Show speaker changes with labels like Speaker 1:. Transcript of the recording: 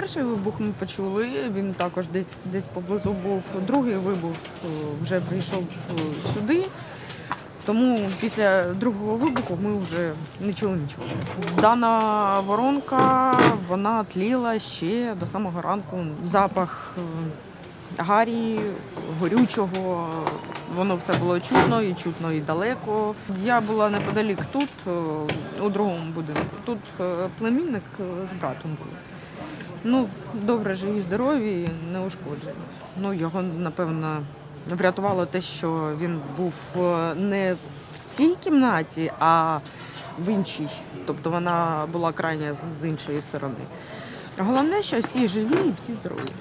Speaker 1: перший вибух ми почули, він також десь десь поблизу був. Другий вибух е, вже прийшов е, сюди. Тому після другого вибуху ми вже не чули нічого. Дана воронка вона тліла ще до самого ранку. Запах е, гарі, горючого. Воно все було чутно і чутно і далеко. Я була неподалік тут, у другому будинку. Тут племінник з братом був. Ну, добре, живі, здорові, не ушкоджені. Ну, його, напевно, врятувало те, що він був е, не в цій кімнаті, а в іншій. Тобто вона була крайня з іншої сторони. Головне, що всі живі і всі здорові.